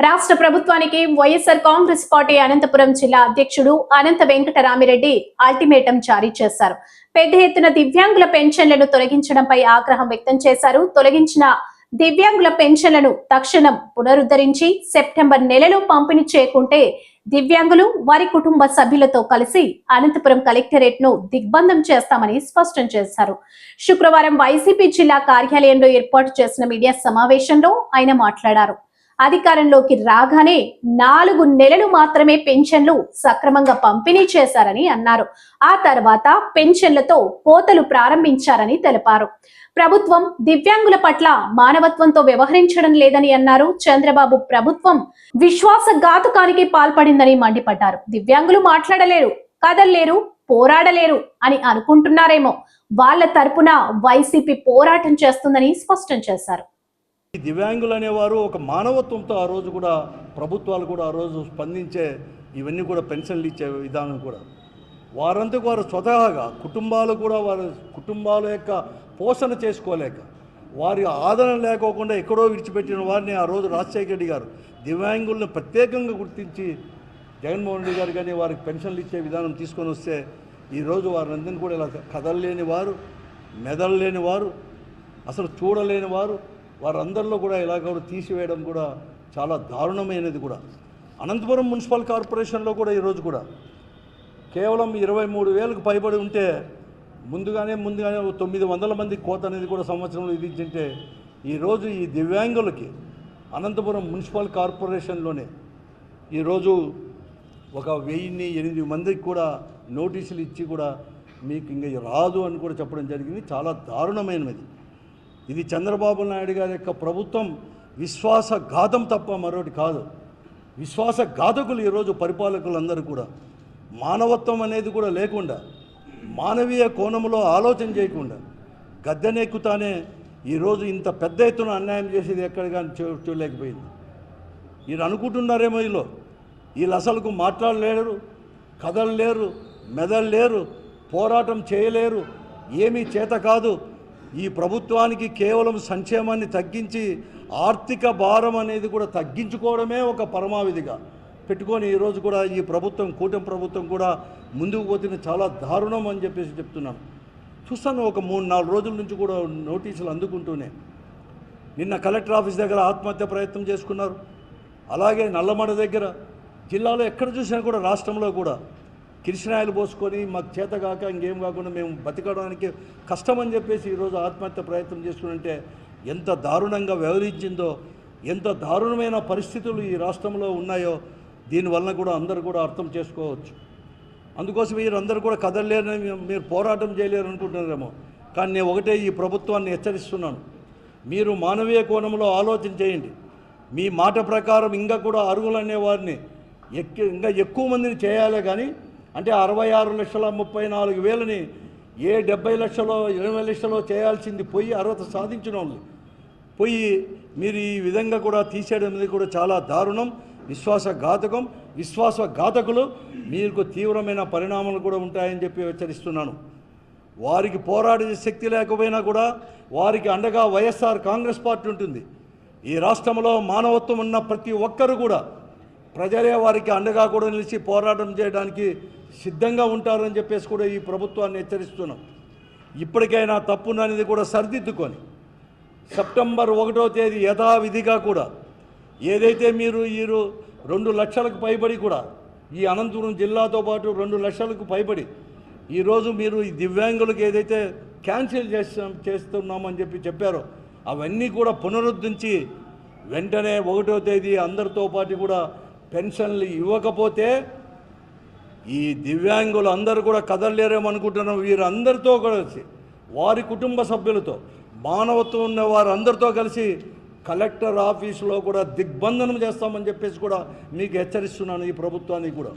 రాష్ట్ర ప్రభుత్వానికి వైఎస్ఆర్ కాంగ్రెస్ పార్టీ అనంతపురం జిల్లా అధ్యక్షుడు అనంత వెంకటరామిరెడ్డి అల్టిమేటం జారీ చేశారు. పెద్ద ఎత్తున దివ్యాంగుల పెన్షన్లను తొలగించడంపై ఆగ్రహం వ్యక్తం చేశారు. తొలగించిన దివ్యాంగుల పెన్షన్లను తక్షణం పునరుద్ధరించి సెప్టెంబర్ నెలలో పంపిణీ చేయకుంటే దివ్యాంగులు వారి కుటుంబ సభ్యులతో కలిసి అనంతపురం కలెక్టరేట్ను దిగ్బంధం చేస్తామని స్పష్టం చేశారు. శుక్రవారం వైసీపీ జిల్లా కార్యాలయంలో ఏర్పాటు చేసిన మీడియా సమావేశంలో ఆయన మాట్లాడారు. అధికారంలోకి రాగానే నాలుగు నెలలు మాత్రమే పెన్షన్లు సక్రమంగా పంపిణీ చేశారని అన్నారు. ఆ తర్వాత పెన్షన్లతో కోతలు ప్రారంభించారని తెలిపారు. ప్రభుత్వం దివ్యాంగుల పట్ల మానవత్వంతో వ్యవహరించడం లేదని అన్నారు. చంద్రబాబు ప్రభుత్వం విశ్వాసఘాతుకానికి పాల్పడిందని మండిపడ్డారు. దివ్యాంగులు మాట్లాడలేరు కదల్లేరు పోరాడలేరు అని అనుకుంటున్నారేమో. వాళ్ళ తరపున వైసీపీ పోరాటం చేస్తుందని స్పష్టం చేశారు. ఈ దివ్యాంగులు అనేవారు ఒక మానవత్వంతో ఆ రోజు కూడా ప్రభుత్వాలు కూడా ఆ రోజు స్పందించే ఇవన్నీ కూడా పెన్షన్లు ఇచ్చే విధానం కూడా. వారంతకు వారు స్వతహాగా కుటుంబాలు కూడా వారి కుటుంబాల యొక్క పోషణ చేసుకోలేక వారి ఆదరణ లేకోకుండా ఎక్కడో విడిచిపెట్టిన వారిని ఆ రోజు రాజశేఖర రెడ్డి గారు దివ్యాంగులను ప్రత్యేకంగా గుర్తించి జగన్మోహన్ రెడ్డి గారు కానీ వారికి పెన్షన్లు ఇచ్చే విధానం తీసుకొని వస్తే ఈరోజు వారందరినీ కూడా ఇలా కదలలేని వారు మెదలలేని వారు అసలు చూడలేని వారు వారందరిలో కూడా ఇలా కూడా తీసివేయడం కూడా చాలా దారుణమైనది కూడా. అనంతపురం మున్సిపల్ కార్పొరేషన్లో కూడా ఈరోజు కూడా. కేవలం ఇరవై మూడు వేలకు పైబడి ఉంటే ముందుగానే ముందుగానే తొమ్మిది వందల మంది కోత అనేది కూడా సంవత్సరంలో విధించింటే ఈరోజు ఈ దివ్యాంగులకి అనంతపురం మున్సిపల్ కార్పొరేషన్లోనే ఈరోజు ఒక వెయ్యిన్ని ఎనిమిది మందికి కూడా నోటీసులు ఇచ్చి కూడా మీకు ఇంకా రాదు అని కూడా చెప్పడం జరిగింది. చాలా దారుణమైనది. ఇది చంద్రబాబు నాయుడు గారి యొక్క ప్రభుత్వం విశ్వాసఘాతం తప్ప మరొకటి కాదు. విశ్వాసఘాతకులు ఈరోజు పరిపాలకులందరూ కూడా. మానవత్వం అనేది కూడా లేకుండా మానవీయ కోణంలో ఆలోచన చేయకుండా గద్దెనెక్కుతానే ఈరోజు ఇంత పెద్ద ఎత్తున అన్యాయం చేసేది ఎక్కడ కానీ చూడలేకపోయింది. వీళ్ళు అనుకుంటున్నారేమో వీళ్ళు వీళ్ళు అసలుకు మాట్లాడలేరు కదలలేరు మెదలలేరు పోరాటం చేయలేరు ఏమీ చేత కాదు ఈ ప్రభుత్వానికి కేవలం సంక్షేమాన్ని తగ్గించి ఆర్థిక భారం అనేది కూడా తగ్గించుకోవడమే ఒక పరమావిధిగా. పెట్టుకొని ఈరోజు కూడా ఈ ప్రభుత్వం కూటమి ప్రభుత్వం కూడా ముందుకు పోతున్న చాలా దారుణం అని చెప్పేసి చెప్తున్నాను చూస్తాను ఒక మూడు నాలుగు రోజుల నుంచి కూడా నోటీసులు అందుకుంటూనే. నిన్న కలెక్టర్ ఆఫీస్ దగ్గర ఆత్మహత్య ప్రయత్నం చేసుకున్నారు. అలాగే నల్లమడ దగ్గర. జిల్లాలో ఎక్కడ చూసినా కూడా రాష్ట్రంలో కూడా కిరిసినాయలు పోసుకొని మాకు చేత కాక ఇంకేం కాకుండా మేము బతకడానికి కష్టమని చెప్పేసి ఈరోజు ఆత్మహత్య ప్రయత్నం చేసుకుంటే ఎంత దారుణంగా వ్యవహరించిందో ఎంత దారుణమైన పరిస్థితులు ఈ రాష్ట్రంలో ఉన్నాయో దీనివలన కూడా అందరూ కూడా అర్థం చేసుకోవచ్చు. అందుకోసం మీరందరూ కూడా కదలలేరని మీరు పోరాటం చేయలేరు అనుకుంటున్నారేమో. కానీ నేను ఒకటే ఈ ప్రభుత్వాన్ని హెచ్చరిస్తున్నాను. మీరు మానవీయ కోణంలో ఆలోచన చేయండి. మీ మాట ప్రకారం ఇంకా కూడా అరుగులు అనే వారిని ఎక్కి ఇంకా ఎక్కువ మందిని చేయాలి కానీ అంటే అరవై ఆరు లక్షల ముప్పై నాలుగు వేలని ఏ డెబ్బై లక్షలో ఇరవై లక్షలో చేయాల్సింది పోయి అర్హత సాధించిన వాళ్ళు. పోయి మీరు ఈ విధంగా కూడా తీసేయడం అనేది కూడా చాలా దారుణం విశ్వాసఘాతకం. విశ్వాసఘాతకులు మీకు తీవ్రమైన పరిణామాలు కూడా ఉంటాయని చెప్పి హెచ్చరిస్తున్నాను. వారికి పోరాడే శక్తి లేకపోయినా కూడా వారికి అండగా వైఎస్ఆర్ కాంగ్రెస్ పార్టీ ఉంటుంది. ఈ రాష్ట్రంలో మానవత్వం ఉన్న ప్రతి ఒక్కరు కూడా ప్రజలే వారికి అండగా కూడా నిలిచి పోరాటం చేయడానికి సిద్ధంగా ఉంటారని చెప్పేసి కూడా ఈ ప్రభుత్వాన్ని హెచ్చరిస్తున్నాం. ఇప్పటికైనా తప్పుననేది కూడా సరిదిద్దుకొని సెప్టెంబర్ ఒకటో తేదీ యథావిధిగా కూడా ఏదైతే మీరు మీరు రెండు లక్షలకు పైబడి కూడా ఈ అనంతపురం జిల్లాతో పాటు రెండు లక్షలకు పైబడి ఈరోజు మీరు ఈ దివ్యాంగులకు ఏదైతే క్యాన్సిల్ చేస్తాం చేస్తున్నామని చెప్పి చెప్పారో అవన్నీ కూడా పునరుద్ధరించి వెంటనే ఒకటో తేదీ అందరితో పాటు కూడా పెన్షన్లు ఇవ్వకపోతే ఈ దివ్యాంగులు అందరూ కూడా కదలలేరేమనుకుంటున్నాం. వీరందరితో కలిసి వారి కుటుంబ సభ్యులతో మానవత్వం ఉన్న వారందరితో కలిసి కలెక్టర్ ఆఫీసులో కూడా దిగ్బంధనం చేస్తామని చెప్పేసి కూడా మీకు హెచ్చరిస్తున్నాను ఈ ప్రభుత్వానికి కూడా.